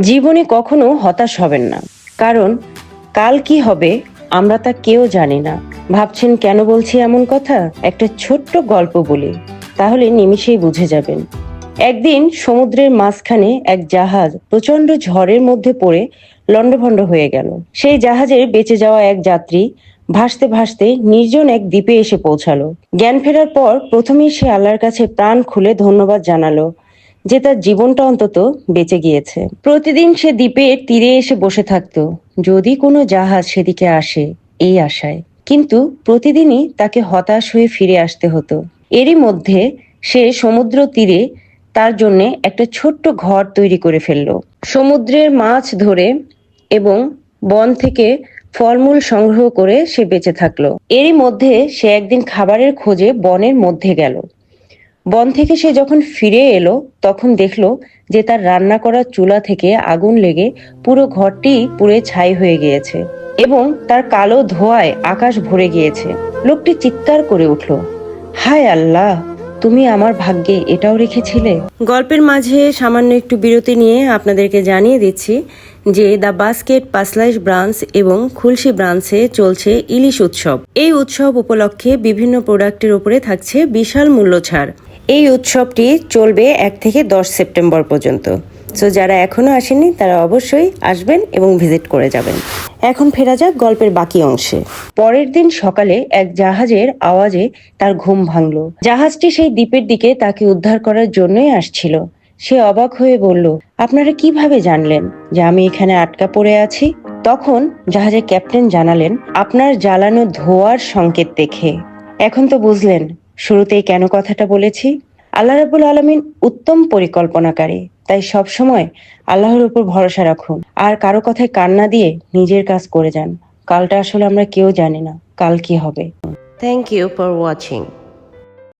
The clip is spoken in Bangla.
জীবনে কখনো হতাশ হবেন না। কারণ, কাল কি হবে আমরা তা কেউ জানি না। ভাবছেন, কেন বলছি এমন কথা? একটা ছোট্ট গল্প বলি, তাহলে নিমিষেই বুঝে যাবেন। একদিন সমুদ্রের মাঝখানে এক জাহাজ প্রচণ্ড ঝড়ের মধ্যে পড়ে লণ্ডভণ্ড হয়ে গেল। সেই জাহাজের বেঁচে যাওয়া এক যাত্রী ভাসতে ভাসতে নির্জন এক দ্বীপে এসে পৌঁছালো। জ্ঞান ফেরার পর প্রথমেই সে আল্লাহর কাছে প্রাণ খুলে ধন্যবাদ জানালো। যে তার জীবনটা অন্তত বেঁচে গিয়েছে। প্রতিদিন সে দ্বীপের তীরে এসে বসে থাকতো। যদি কোনো জাহাজ সেদিকে আসে, এই আশায়। কিন্তু প্রতিদিনই তাকে হতাশ হয়ে ফিরে আসতে হতো। এরই মধ্যে সে সমুদ্র তীরে তার জন্য একটা ছোট্ট ঘর তৈরি করে ফেলল। সমুদ্রের মাছ ধরে এবং বন থেকে ফলমূল সংগ্রহ করে সে বেঁচে থাকল। এরই মধ্যে সে একদিন খাবারের খোঁজে বনের মধ্যে গেল। বন থেকে সে যখন ফিরে এলো, তখন দেখল যে তার রান্না করা চুলা থেকে আগুন লেগে পুরো ঘরটি পুড়ে ছাই হয়ে গিয়েছে এবং তার কালো ধোঁয়ায় আকাশ ভরে গিয়েছে। লোকটি চিৎকার করে উঠল, হায় আল্লাহ, তুমি আমার ভাগ্যে এটাও রেখেছিলে? গল্পের মাঝে সামান্য একটু বিরতি নিয়ে আপনাদেরকে জানিয়ে দিচ্ছি যে দ্য বাস্কেট পাসলাইশ ব্রাঞ্চ এবং খুলশি ব্রাঞ্চে চলছে ইলিশ উৎসব। এই উৎসব উপলক্ষে বিভিন্ন প্রোডাক্টের উপরে থাকছে বিশাল মূল্য ছাড় এই উৎসবটি চলবে এক থেকে দশ সেপ্টেম্বর পর্যন্ত। সো যারা এখনও আসেনি তারা অবশ্যই আসবেন এবং ভিজিট করে যাবেন। এখন ফেরা যাক গল্পের বাকি অংশে। পরের দিন সকালে এক জাহাজের আওয়াজে তার ঘুম ভাঙলো। জাহাজটি সেই দ্বীপের দিকে তাকে উদ্ধার করার জন্যই আসছিল। সে অবাক হয়ে বলল, আপনারা কীভাবে জানলেন যে আমি এখানে আটকা পড়ে আছি? তখন জাহাজের ক্যাপ্টেন জানালেন, আপনার জ্বালানো ধোয়ার সংকেত দেখে। এখন তো বুঝলেন শুরুতেই কেন কথাটা বলেছি? আল্লাহ রাবুল আলমিন উত্তম পরিকল্পনাকারী, তাই সব সময় আল্লাহর উপর ভরসা রাখুন। আর কারও কথায় কান্না দিয়ে নিজের কাজ করে যান। কালটা আসলে আমরা কেউ জানি না, কাল কি হবে। Thank you for watching